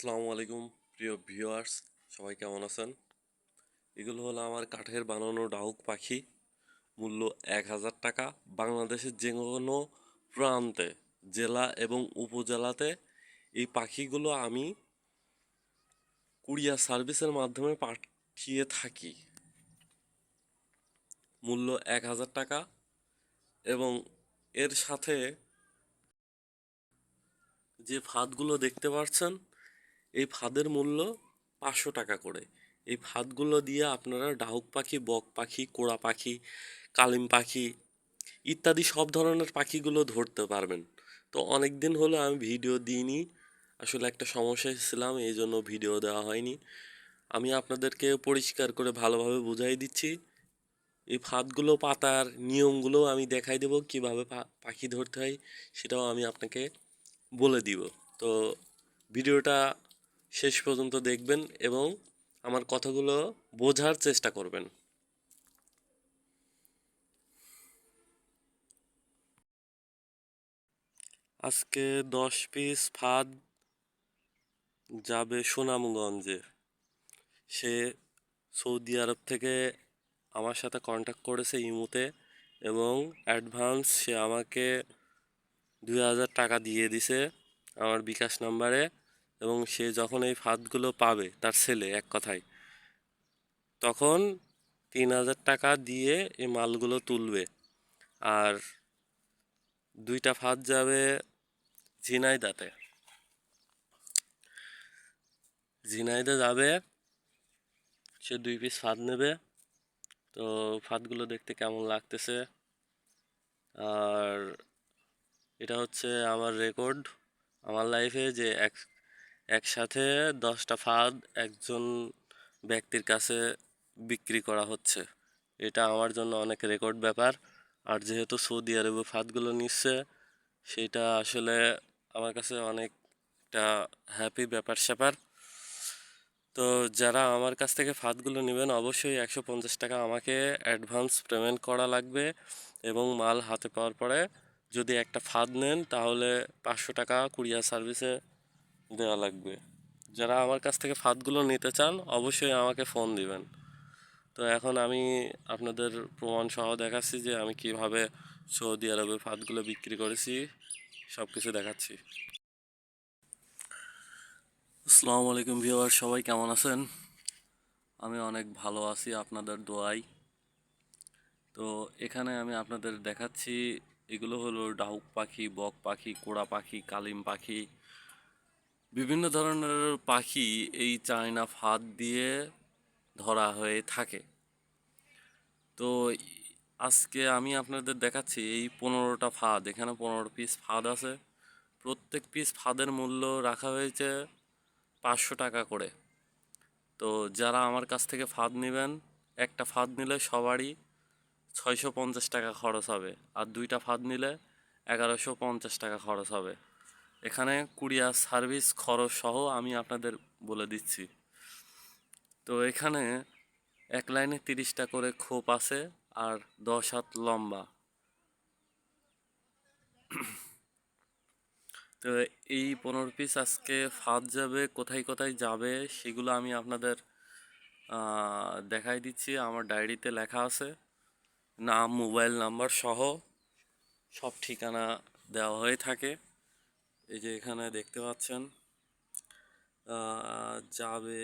আসসালামু আলাইকুম, প্রিয় ভিউয়ার্স সবাই কেমন আছেন? এগুলো হলো আমার কাঠের বানানো ডাউক পাখি, মূল্য এক হাজার টাকা। বাংলাদেশের যে কোনো প্রান্তে, জেলা এবং উপজেলাতে এই পাখিগুলো আমি কুরিয়ার সার্ভিসের মাধ্যমে পাঠিয়ে থাকি। মূল্য এক হাজার টাকা এবং এর সাথে যে ফাঁদগুলো দেখতে পাচ্ছেন এই ফাঁদের মূল্য পাঁচশো টাকা করে। এই ফাঁদগুলো দিয়ে আপনারা ডাহুক পাখি, বক পাখি, কোড়া পাখি, কালিম পাখি ইত্যাদি সব ধরনের পাখিগুলো ধরতে পারবেন। তো অনেক দিন হলো আমি ভিডিও দিইনি, আসলে একটা সমস্যায় ছিলাম, এই জন্য ভিডিও দেওয়া হয়নি। আমি আপনাদেরকে পরিষ্কার করে ভালোভাবে বুঝাই দিচ্ছি। এই ফাঁদগুলো, পাতার নিয়মগুলো আমি দেখাই দেবো, কীভাবে পাখি ধরতে হয় সেটাও আমি আপনাকে বলে দিব। তো ভিডিওটা শেষ পর্যন্ত দেখবেন এবং আমার কথাগুলো বোঝার চেষ্টা করবেন। আজকে দশ পিস ফাঁদ যাবে সুনামগঞ্জে। সে সৌদি আরব থেকে আমার সাথে কন্ট্যাক্ট করেছে ইমুতে এবং অ্যাডভান্স সে আমাকে দুই হাজার টাকা দিয়ে দিছে আমার বিকাশ নাম্বারে। এবং সে যখন এই ফাঁদগুলো পাবে, তার ছেলে এক কথায়, তখন তিন হাজার টাকা দিয়ে এই মালগুলো তুলবে। আর দুইটা ফাঁদ যাবে ঝিনাইদাতে। ঝিনাইদে যাবে, সে দুই পিস ফাঁদ নেবে। তো ফাঁদগুলো দেখতে কেমন লাগতেছে? আর এটা হচ্ছে আমার রেকর্ড আমার লাইফে যে এক একসাথে দশটা ফাঁদ একজন ব্যক্তির কাছে বিক্রি করা হচ্ছে। এটা আমার জন্য অনেক রেকর্ড ব্যাপার। আর যেহেতু সৌদি আরবে ফাঁদগুলো নিচ্ছে, সেটা আসলে আমার কাছে অনেকটা হ্যাপি ব্যাপার স্যাপার। তো যারা আমার কাছ থেকে ফাঁদগুলো নেবেন, অবশ্যই একশো পঞ্চাশ টাকা আমাকে অ্যাডভান্স পেমেন্ট করা লাগবে এবং মাল হাতে পাওয়ার পরে যদি একটা ফাঁদ নেন, তাহলে পাঁচশো টাকা কুরিয়ার সার্ভিসে দেওয়া লাগবে। যারা আমার কাছ থেকে ফাঁদগুলো নিতে চান, অবশ্যই আমাকে ফোন দিবেন। তো এখন আমি আপনাদের প্রমাণ সহ দেখাচ্ছি যে আমি কীভাবে সৌদি আরবে ফাঁদগুলো বিক্রি করেছি সব কিছু দেখাচ্ছি। আসসালামু আলাইকুম ভিউয়ার সবাই কেমন আছেন? আমি অনেক ভালো আছি আপনাদের দোয়াই তো এখানে আমি আপনাদের দেখাচ্ছি, এগুলো হলো ডাউক পাখি, বক পাখি, কোড়া পাখি, কালিম পাখি বিভিন্ন ধরনের পাখি এই চায়না ফাঁদ দিয়ে ধরা হয়ে থাকে। তো আজকে আমি আপনাদের দেখাচ্ছি এই পনেরোটা ফাঁদ। এখানে পনেরো পিস ফাঁদ আছে। প্রত্যেক পিস ফাঁদের মূল্য রাখা হয়েছে পাঁচশো টাকা করে। তো যারা আমার কাছ থেকে ফাঁদ নেবেন, একটা ফাঁদ নিলে সবারই ছয়শো পঞ্চাশ টাকা খরচ হবে। আর দুইটা ফাঁদ নিলে এগারোশো পঞ্চাশ টাকা খরচ হবে। এখানে কুরিয়ার সার্ভিস খরচ সহ আমি আপনাদের বলে দিচ্ছি। তো এখানে এক লাইনে তিরিশটা করে খোপ আছে আর দশ হাত লম্বা। তো এই পনেরো পিস আজকে ফাঁদ যাবে, কোথায় কোথায় যাবে সেগুলো আমি আপনাদের দেখাই দিচ্ছি। আমার ডায়েরিতে লেখা আছে, নাম, মোবাইল নাম্বার সহ সব ঠিকানা দেওয়া হয়ে থাকে। এই যে এখানে দেখতে পাচ্ছেন যাবে,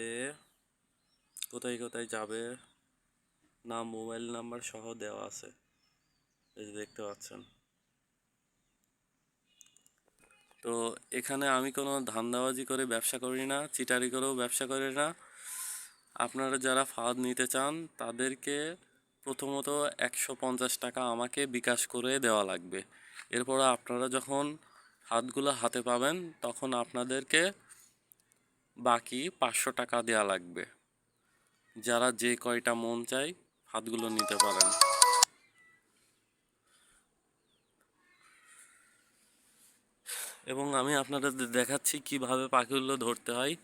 কোথায় কোথায় যাবে, না মোবাইল নাম্বার সহ দেওয়া আছে। এই যে দেখতে পাচ্ছেন। তো এখানে আমি কোনো ধান্দাবাজি করে ব্যবসা করি না, চিটারি করেও ব্যবসা করি না। আপনারা যারা ফাঁদ নিতে চান, তাদেরকে প্রথমত একশো পঞ্চাশ টাকা আমাকে বিকাশ করে দেওয়া লাগবে। এরপর আপনারা যখন ফাঁদগুলো হাতে পাবেন, তখন আপনাদেরকে বাকি পাঁচশো টাকা দেওয়া লাগবে। যারা যে কয়টা মন চাই হাতগুলো নিতে পারেন। এবং আমি আপনাদের দেখাচ্ছি কীভাবে পাখিগুলো ধরতে হয়।